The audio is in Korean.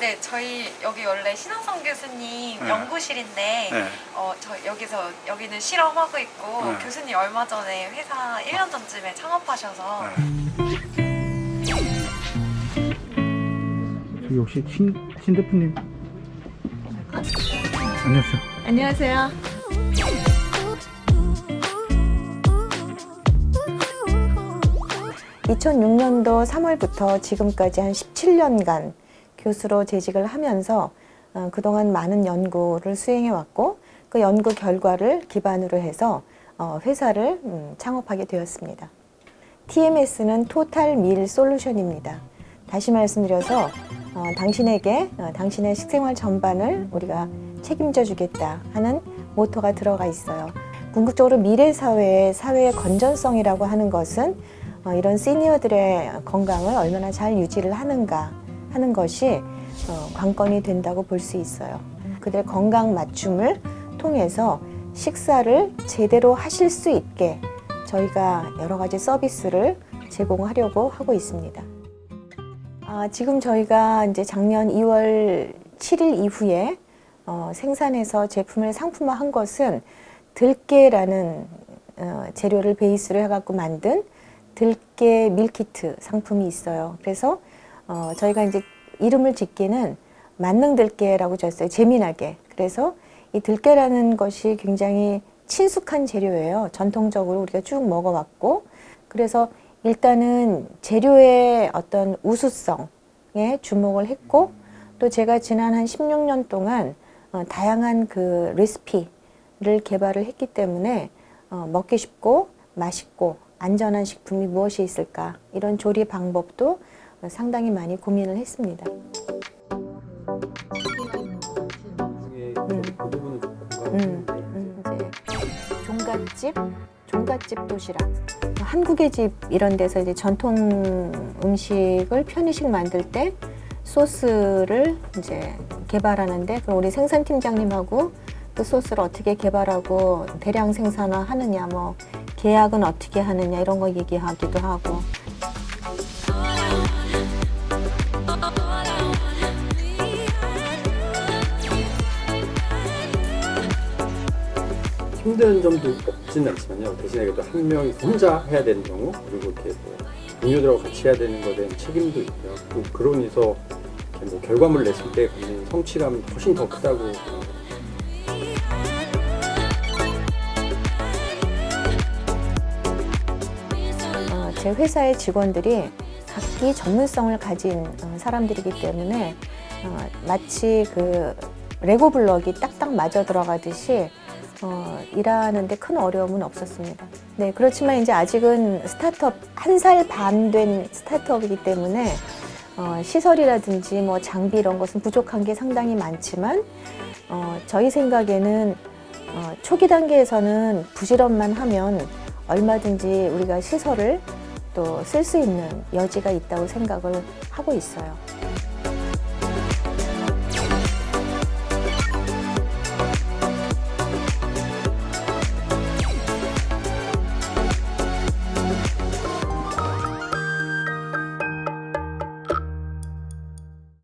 네, 저희 여기 원래 신한성 교수님 네. 연구실인데 네. 어, 저 여기서 여기는 실험하고 있고 네. 교수님 얼마 전에 회사 1년 전쯤에 창업하셔서 네. 저기 혹시 신, 신 대표님? 안녕하세요. 안녕하세요. (2006년도 3월부터) 지금까지 한 (17년간) 교수로 재직을 하면서 어, 그동안 많은 연구를 수행해 왔고 그 연구 결과를 기반으로 해서 어, 회사를 음, 창업하게 되었습니다. TMS는 토탈 밀 솔루션입니다. 다시 말씀드려서 어, 당신에게 어, 당신의 식생활 전반을 우리가 책임져 주겠다 하는 모토가 들어가 있어요. 궁극적으로 미래 사회의 사회의 건전성이라고 하는 것은 어, 이런 시니어들의 건강을 얼마나 잘 유지를 하는가 하는 것이 어, 관건이 된다고 볼 수 있어요. 그들의 건강 맞춤을 통해서 식사를 제대로 하실 수 있게 저희가 여러 가지 서비스를 제공하려고 하고 있습니다. 아, 지금 저희가 이제 작년 2월 7일 이후에 어, 생산해서 제품을 상품화한 것은 들깨라는 어, 재료를 베이스로 해갖고 만든 들깨 밀키트 상품이 있어요. 그래서 어, 저희가 이제 이름을 짓기는 만능 들깨라고 졌어요. 재미나게. 그래서 이 들깨라는 것이 굉장히 친숙한 재료예요. 전통적으로 우리가 쭉 먹어왔고, 그래서 일단은 재료의 어떤 우수성에 주목을 했고, 또 제가 지난 한 16년 동안 어, 다양한 그 레시피를 개발을 했기 때문에 어, 먹기 쉽고 맛있고 안전한 식품이 무엇이 있을까 이런 조리 방법도 어, 상당히 많이 고민을 했습니다. 음. 그 음, 음, 이제 종갓집, 종갓집 도시락. 한국의 집 이런 데서 이제 전통 음식을 편의식 만들 때 소스를 이제 개발하는데 그럼 우리 생산 팀장님하고 그 소스를 어떻게 개발하고 대량 생산화 하느냐 뭐 계약은 어떻게 하느냐 이런 거 얘기하기도 하고 힘든 점도 없지는 않지만요. 대신에 그래도 한 명이 혼자 해야 되는 경우 그리고 이렇게 뭐 동료들하고 같이 해야 되는 것에 대한 책임도 있고요. 또 그러면서 이렇게 뭐 결과물을 냈을 때 갖는 성취감이 훨씬 더 크다고. 어, 제 회사의 직원들이 각기 전문성을 가진 어, 사람들이기 때문에 어, 마치 그 레고 블럭이 딱딱 맞아 들어가듯이 어, 일하는데 큰 어려움은 없었습니다. 네, 그렇지만 이제 아직은 스타트업 한 살 반 된 스타트업이기 때문에 어, 시설이라든지 뭐 장비 이런 것은 부족한 게 상당히 많지만 어, 저희 생각에는 어, 초기 단계에서는 부실험만 하면 얼마든지 우리가 시설을 또 쓸 수 있는 여지가 있다고 생각을 하고 있어요.